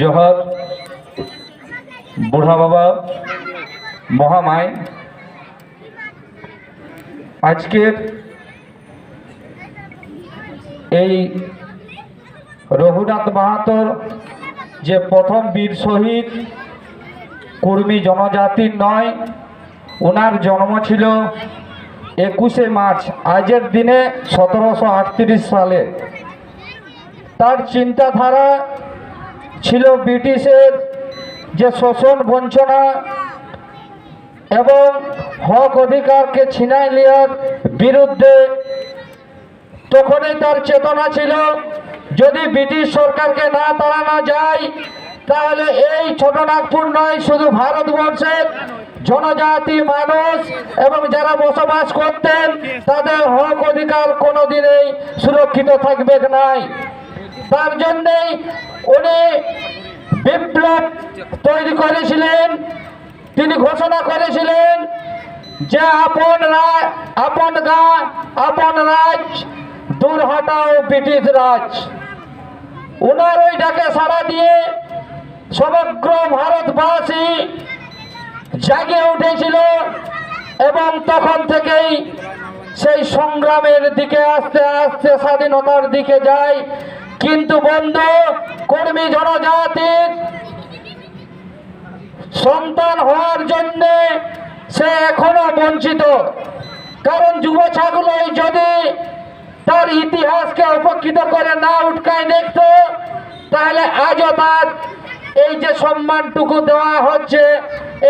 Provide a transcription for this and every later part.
জোহর বুড়া বাবা মহামায় আজকের এই রঘুনাথ মাহাতোর যে প্রথম বীর শহীদ, কর্মী জনজাতির নয় ওনার জন্ম ছিল একুশে মার্চ, আজের দিনে সতেরোশো আটত্রিশ সালে। তার চিন্তাধারা ছিল ব্রিটিশের যে শোষণ বঞ্চনা এবং হক অধিকারকে ছিনাই নেওয়ার বিরুদ্ধে তখনই তার চেতনা ছিল, যদি ব্রিটিশ সরকারকে না তাড়ানো যায়, তাহলে এই ছোট নাগপুর নয়, শুধু ভারতবর্ষের জনজাতি মানুষ এবং যারা বসবাস করতেন, তাদের হক অধিকার কোনোদিনই সুরক্ষিত থাকবে নাই। তার জন্যেই উনি বিপ্লব তৈরি করেছিলেন, তিনি ঘোষণা করেছিলেন যে আপন রায়, আপন গা আপন রাজ দূর হটাও ব্রিটিশ রাজ। ওনার ওই ডাকে সাড়া দিয়ে সমগ্র ভারতবাসী জাগে উঠেছিল এবং তখন থেকেই সেই সংগ্রামের দিকে আস্তে আস্তে স্বাধীনতার দিকে যায়। কিন্তু বন্ধু, কর্মী জনজাতির সন্তান হওয়ার জন্যে সে এখনও বঞ্চিত। কারণ যুব ছাগুলোই যদি তার ইতিহাসকে উপকৃত করে না উটকায় দেখত, তাহলে আজও তার এই যে সম্মানটুকু দেওয়া হচ্ছে,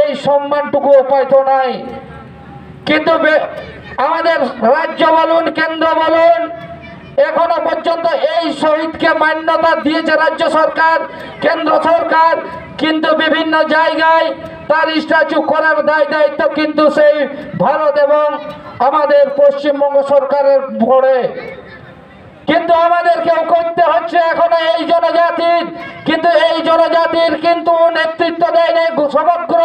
এই সম্মানটুকু পাইত নাই। কিন্তু আমাদের রাজ্য বলুন, কেন্দ্র বলুন এখনও পর্যন্ত এই শহীদকে মান্যতা দিয়েছে রাজ্য সরকার, কেন্দ্র সরকার, কিন্তু বিভিন্ন জায়গায় তার স্ট্যাচু করার দায় দায়িত্ব কিন্তু সেই ভারত এবং আমাদের পশ্চিমবঙ্গ সরকারের পড়ে কিন্তু আমাদেরকেও করতে হচ্ছে এখনও এই জনজাতির, কিন্তু এই জনজাতির কিন্তু নেতৃত্ব দেয়নি সমগ্র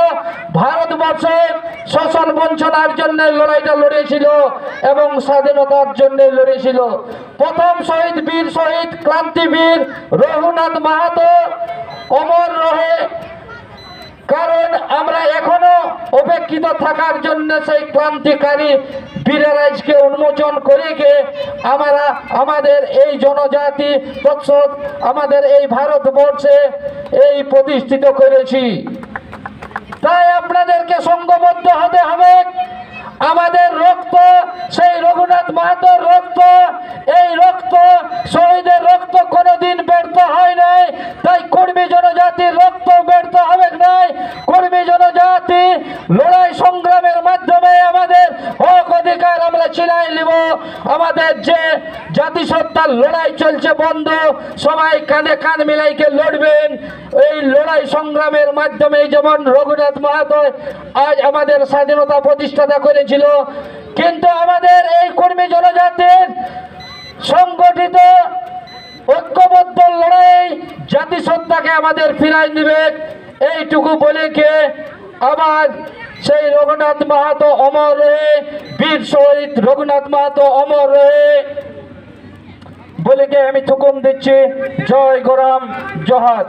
ভারতবর্ষের শোষণ বঞ্চনার জন্য লড়াইটা লড়েছিল এবং স্বাধীনতার জন্য লড়েছিল। প্রথম শহীদ বীর শহীদ ক্রান্তিবীর রঘুনাথ মাহাতো অমর রহে। কারণ আমরা এখনও অপেক্ষিত থাকার জন্য সেই ক্রান্তিকারী বীরারাজকে উন্মোচন করে গিয়ে আমরা আমাদের এই জনজাতি পরিষদ আমাদের এই ভারতবর্ষে এই প্রতিষ্ঠিত করেছি। তাই আপনাদেরকে সঙ্গবদ্ধ হতে হবে। আমাদের রক্ত, সেই রঘুনাথ মাহাতোর রক্ত, এই রক্ত শহীদের রক্ত কোনোদিন ব্যর্থ হয় নাই। তাই কর্মী জনজাতির রক্ত ব্যর্থ হবে নাই। কর্মী জনজাতি লড়াই সংগ্রামের মাধ্যমে অধিকার নিব। আমাদের যে জাতিসত্তার লড়াই চলছে বন্ধ, সবাই কাঁধে কাঁধ মিলাইকে লড়বেন। এই লড়াই সংগ্রামের মাধ্যমে যেমন রঘুনাথ মাহাতো আজ আমাদের স্বাধীনতা প্রতিষ্ঠাতা করেছিল, কিন্তু আমাদের এই কর্মী জনজাতির সংগঠিত ঐক্যবদ্ধ লড়াই জাতিসত্তাকে আমাদের ফিরাই নেবে। এইটুকু বলে কে? আবার সেই রঘুনাথ মাহাতো অমর রয়ে বীর শহীদ রঘুনাথ মাহাতো অমর। রয়ে বলে আমি হুকুম দিচ্ছি। জয় গোরাম জহাদ